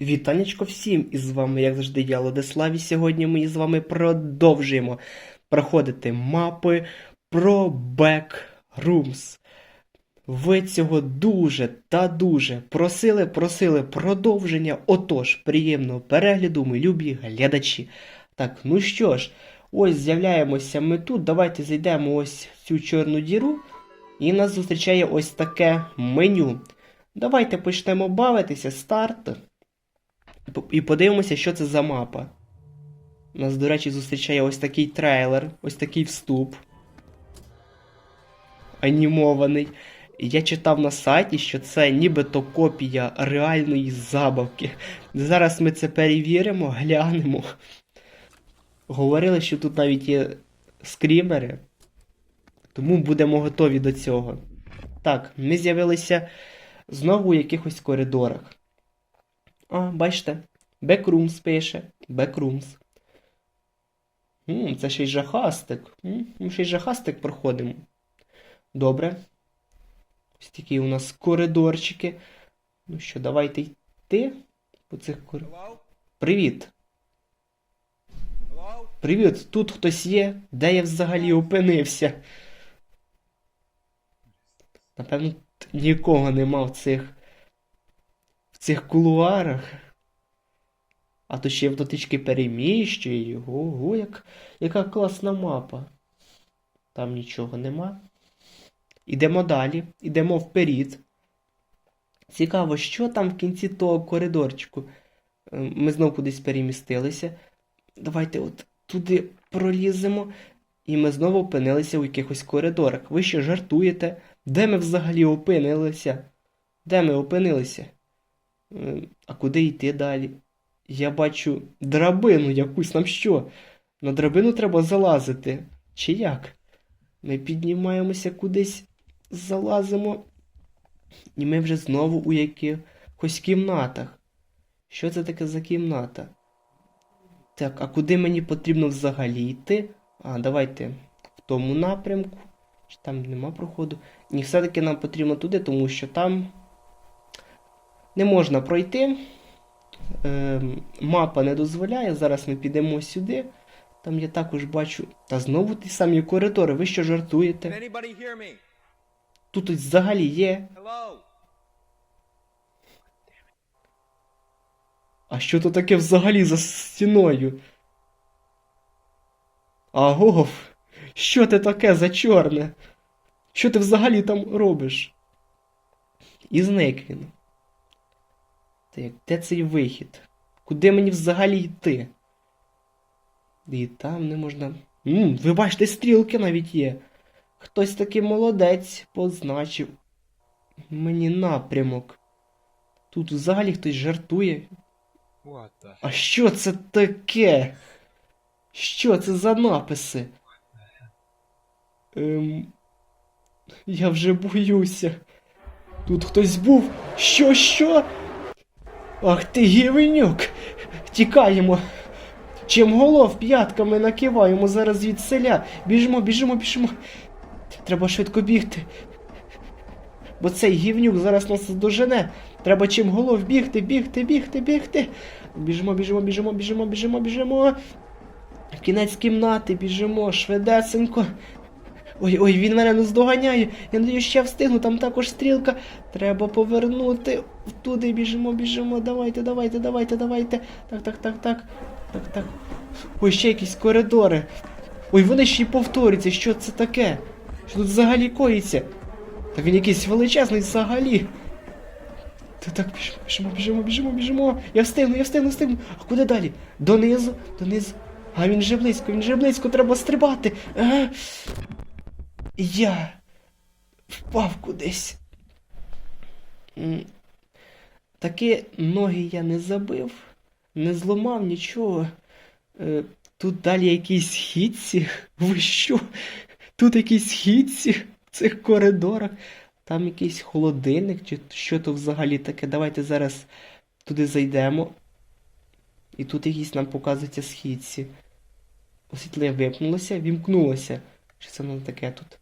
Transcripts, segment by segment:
Вітанечко всім і з вами, як завжди, я Владислав, і сьогодні ми з вами продовжуємо проходити мапи про Backrooms. Ви цього дуже та дуже просили, просили продовження. Отож, приємного перегляду, ми любі глядачі. Так, ну що ж, ось з'являємося ми тут. Давайте зайдемо ось в цю чорну діру. І нас зустрічає ось таке меню. Давайте почнемо бавитися. Старт. І подивимося, що це за мапа. Нас, до речі, зустрічає ось такий трейлер, ось такий вступ. Анімований. Я читав на сайті, що це нібито копія реальної забавки. Зараз ми це перевіримо, глянемо. Говорили, що тут навіть є скрімери. Тому будемо готові до цього. Так, ми з'явилися знову у якихось коридорах. А, бачите, Backrooms пише. Backrooms. М, це ще й жахастик. М, Ми ще й жахастик проходимо. Добре. Ось такі у нас коридорчики. Ну що, давайте йти по цих коридорах. Привіт! Привіт! Тут хтось є? Де я взагалі опинився? Напевно, нікого нема в цих. Цих кулуарах. А то ще втотички переміщує його. Ого, як, яка класна мапа. Там нічого нема. Ідемо далі, ідемо вперед. Цікаво, що там в кінці того коридорчику. Е, Ми знов кудись перемістилися. Давайте от туди проліземо. І ми знову опинилися у якихось коридорах. Ви що жартуєте? Де ми взагалі опинилися? Де ми опинилися? А куди йти далі? Я бачу драбину якусь нам що? На драбину треба залазити. Чи як? Ми піднімаємося кудись, залазимо. І ми вже знову у якихось кімнатах. Що це таке за кімната? Так, а куди мені потрібно взагалі йти? А, давайте в тому напрямку. Чи там нема проходу? Ні, все-таки нам потрібно туди, тому що там не можна пройти. Ем, мапа не дозволяє. Зараз ми підемо сюди. Там я також бачу. Та знову ті самі коридори. Ви що жартуєте? Тут ось взагалі є. А що то таке взагалі за стіною? Агов, що ти таке за чорне? Що ти взагалі там робиш? І зник він. Так, де цей вихід? Куди мені взагалі йти? І там не можна. М, ви бачите, стрілки навіть є. Хтось таки молодець позначив мені напрямок. Тут взагалі хтось жартує. The? А що це таке? Що це за написи? Ем... Я вже боюся. Тут хтось був. Що, що? Ах ти гівенюк! Тікаємо. Чим голов п'ятками накиваємо зараз від селя. Біжимо, біжимо, біжимо. Треба швидко бігти. Бо цей гівнюк зараз нас дожене. Треба чим голов бігти, бігти, бігти, бігти. Біжимо, біжимо, біжимо, біжимо, біжимо, біжимо. В кінець кімнати біжимо, швидесенько. Ой, ой, він мене не здоганяє. Я надію, ще встигну, там також стрілка. Треба повернути. Туди біжимо, біжимо. Давайте, давайте, давайте, давайте. Так, так, так, так. Так, так. Ой, ще якісь коридори. Ой, вони ще й повторюються. Що це таке? Що тут взагалі коїться? Та він якийсь величезний взагалі. Та так, біжимо, біжимо, біжимо, біжимо, біжимо. Я встигну, я встигну, встигну. А куди далі? Донизу, донизу. А він же близько, він же близько, треба стрибати. А? Я впав кудись. М, Таки ноги я не забив, не зламав нічого. Е, Тут далі якісь хітці. Ви що? Тут якісь хітці в цих коридорах. Там якийсь холодильник, чи що то взагалі таке. Давайте зараз туди зайдемо. І тут якісь нам показуються східці. Освітлення вимкнулося, вімкнулося. Що це воно таке тут?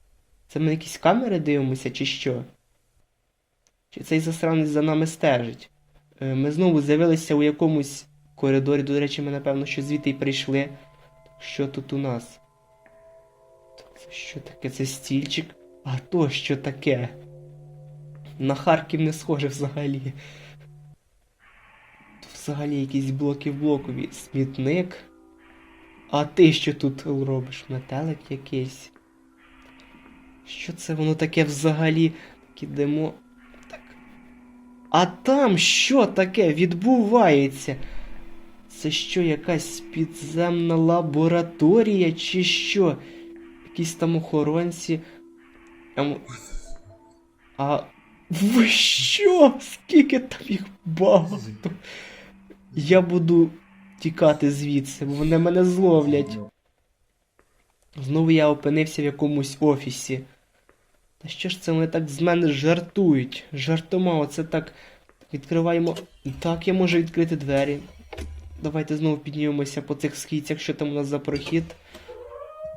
Це ми якісь камери дивимося, чи що? Чи цей засранець за нами стежить? Е, Ми знову з'явилися у якомусь коридорі. До речі, ми, напевно, що звідти й прийшли. Що тут у нас? Це що таке? Це стільчик? А то що таке? На Харків не схоже взагалі. Тут взагалі якісь блоки в блокові. Смітник. А ти що тут робиш? Метелик якийсь? Що це воно таке взагалі? Так ідемо. Так. А там що таке відбувається? Це що, якась підземна лабораторія, чи що? Якісь там охоронці. Ем... А ви що? Скільки там їх багато? Я буду тікати звідси, бо вони мене зловлять. Знову я опинився в якомусь офісі. Та що ж це вони так з мене жартують? Жартома, оце так. Відкриваємо. Так, я можу відкрити двері. Давайте знову піднімемося по цих східцях, що там у нас за прохід.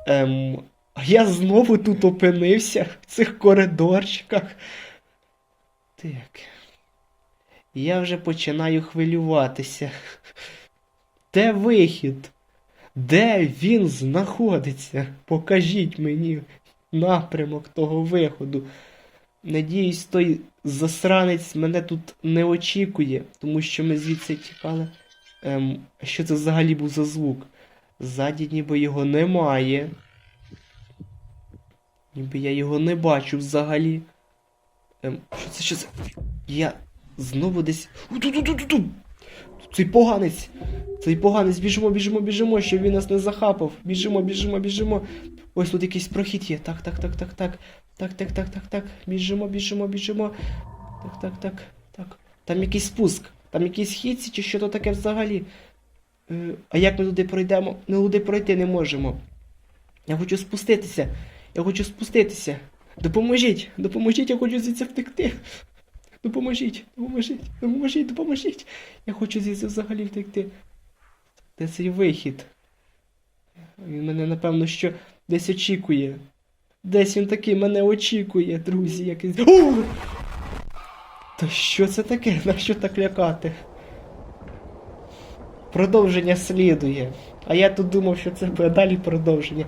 Ем. А я знову тут опинився в цих коридорчиках. Так. Я вже починаю хвилюватися. Де вихід? Де він знаходиться? Покажіть мені напрямок того виходу. Надіюсь, той засранець мене тут не очікує, тому що ми звідси тікали. Ем, що це взагалі був за звук? Ззаді ніби його немає. Ніби я його не бачу взагалі. Ем, що це, що це? Я знову десь. У-ту-ту-ту-ту-ту! Цей поганець! Цей поганець, біжимо, біжимо, біжимо, щоб він нас не захапав. Біжимо, біжимо, біжимо. Ось тут якийсь прохід є. Так, так, так, так, так. Так, так, так, так, так. Біжимо, біжимо, біжимо. Так, так, так, так. Там якийсь спуск. Там якісь хідці чи що то таке взагалі. Е, а як ми туди пройдемо? Ми туди пройти не можемо. Я хочу спуститися. Я хочу спуститися. Допоможіть! Допоможіть, я хочу звідси втекти. Допоможіть, допоможіть, допоможіть, допоможіть. Я хочу звідси взагалі втекти. Де цей вихід? Він мене, напевно, що десь очікує. Десь він такий мене очікує, друзі, якийсь. О! Та що це таке? На що так лякати? Продовження слідує. А я тут думав, що це буде далі продовження.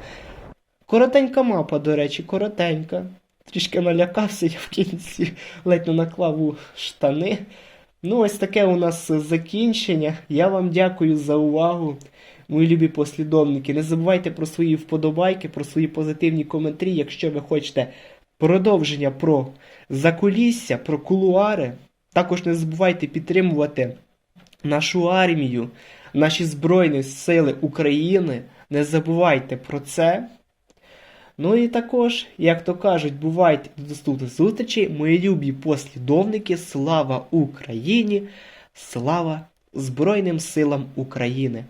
Коротенька мапа, до речі, коротенька. Трішки налякався я в кінці, ледь не наклав у штани. Ну, ось таке у нас закінчення. Я вам дякую за увагу, мої любі послідовники. Не забувайте про свої вподобайки, про свої позитивні коментарі, якщо ви хочете продовження про закулісся, про кулуари. Також не забувайте підтримувати нашу армію, наші Збройні Сили України. Не забувайте про це. Ну і також, як то кажуть, бувайте до наступних зустрічей, мої любі послідовники. Слава Україні! Слава Збройним силам України!